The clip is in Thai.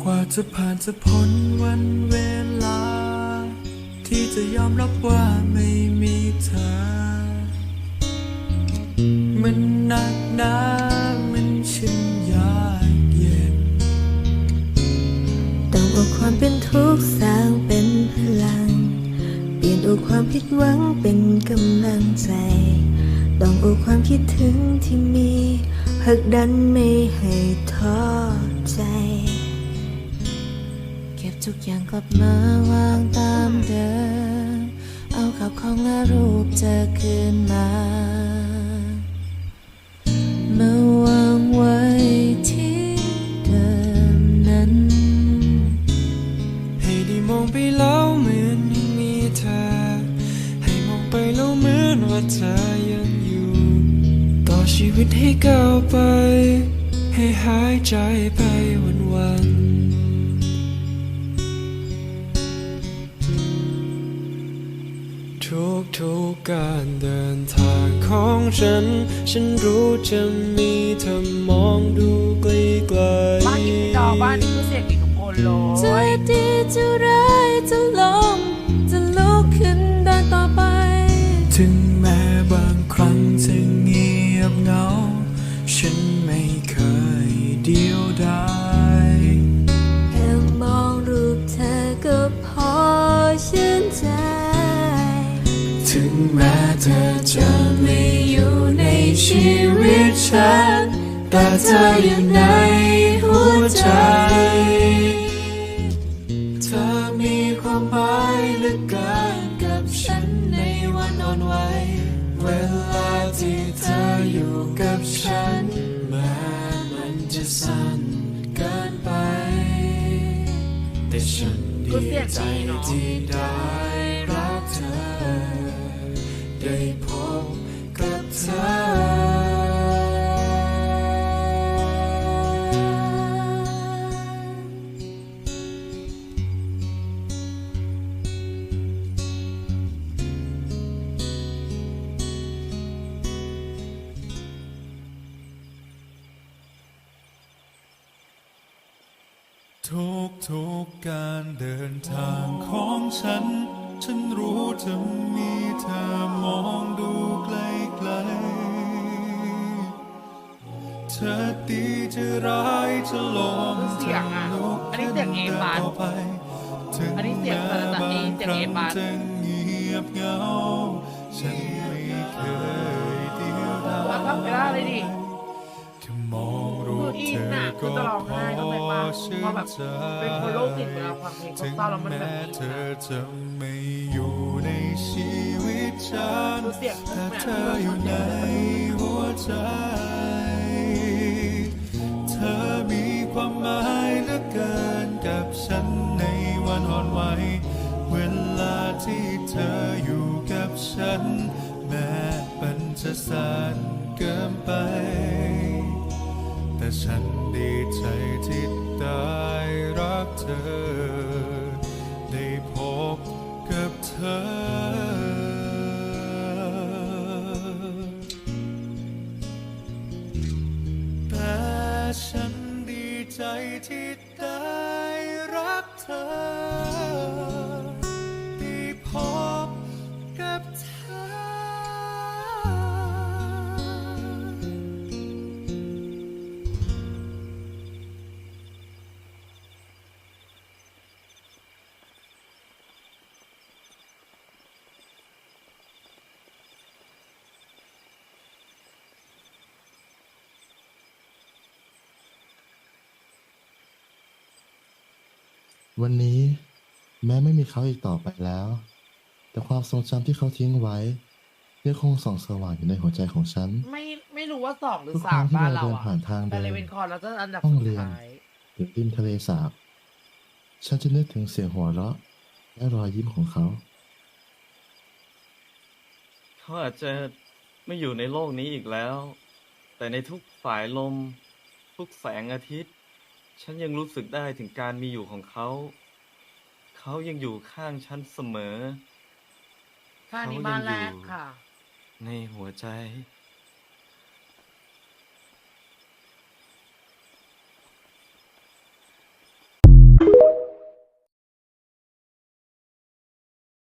กว่าจะผ่านจะพ้นวันเวลา ที่จะยอมรับว่าไม่มีเธอ มันหนักหนามันช่างยากเย็นต้องเอาความเป็นทุกข์สร้างเป็นพลัง เปลี่ยนเอาความผิดหวังเป็นกำลังใจ ต้องเอาความคิดถึงที่มีผลักดันไม่ให้ท้อใจ ทุกอย่างกลับมาวางตามเดิม เอาขับของและรูปเธอคืนมามาวางไว้ที่เดิมนั้น ให้ได้มองไปแล้วเหมือนยังมีเธอ ให้มองไปแล้วเหมือนว่าเธอยังอยู่ ต่อชีวิตให้ก้าวไป ให้หายใจไปวันวัน ทุกทุกๆการเดินทางของฉัน ฉันรู้จะมีเธอมองดูไกลๆบ้านกินดอกบ้านนี่คือเสียงดีทุกคนเลจะยดีจะร้ายจะลงจะลุกขึ้นเดินต่อไป ถึงแม้บางครั้งจะเงียบเหงา ฉัน แม้เธอจะไม่อยู่ในชีวิตฉัน แต่เธออยู่ในหัวใจ เธอมีความหมายเหลือเกินกับฉันในวันอ่อนไหวเวลาที่เธออยู่กับฉัน แม้มันจะสั้นเกินไป แต่ฉันดีใจที่ได้รักเธอ ได้พบกับเธอทุกทุกๆการเดินทางของฉัน ฉันรู้จะมีเธอมองดูไกลไกลๆเธอดีจะร้ายจะลมเสียงอะจะอันนี้เสียงเอขึ้นปานอันนี้เสียงเธอแต่บาเอเสียงเอรั้งปานจะเงียบเงาฉันไม่เคยเดียวดายว่าทำไม่ได้เลยดิแค่มองรูปเธอก็พอ เข้าเพราะแบบเป็นคนโรคจิตเวลาฟังเพลงเศร้าๆแล้วมันแบบแม้นเธน่ะอจะไม่อยู่ในชีวิตฉันดูเสียแต่เธออยู่ในหัวใจ เธอมีความหมายเหลือเกินกับฉันในวันอ่อนไหวเวลาที่เธออยู่กับฉัน แม้มันจะสั้นเกินไป แต่ฉันดีใจที่ รั วันนี้แม้ไม่มีเขาอีกต่อไปแล้ว แต่ความทรงจำที่เขาทิ้งไว้ยังคงส่องสว่างอยู่ในหัวใจของฉัน ไม่ไม่รู้ว่าสองหรือทุกคสารั้มงที่บ้านเราเราเดินอะผ่านทางแต่เดิเลน เวนคอร์เราจะอันดับห้องสุดเรียน ท้าย หรือริมทะเลสาบ ฉันจะนึกถึงเสียงหัวเราะ และรอยยิ้มของเขา เขาอาจจะไม่อยู่ในโลกนี้อีกแล้ว แต่ในทุกสายลม ทุกแสงอาทิตย์ ฉันยังรู้สึกได้ถึงการมีอยู่ของเขา เขายังอยู่ข้างฉันเสมอ ค่านี้บ้านแรกค่ะ ในหัวใจ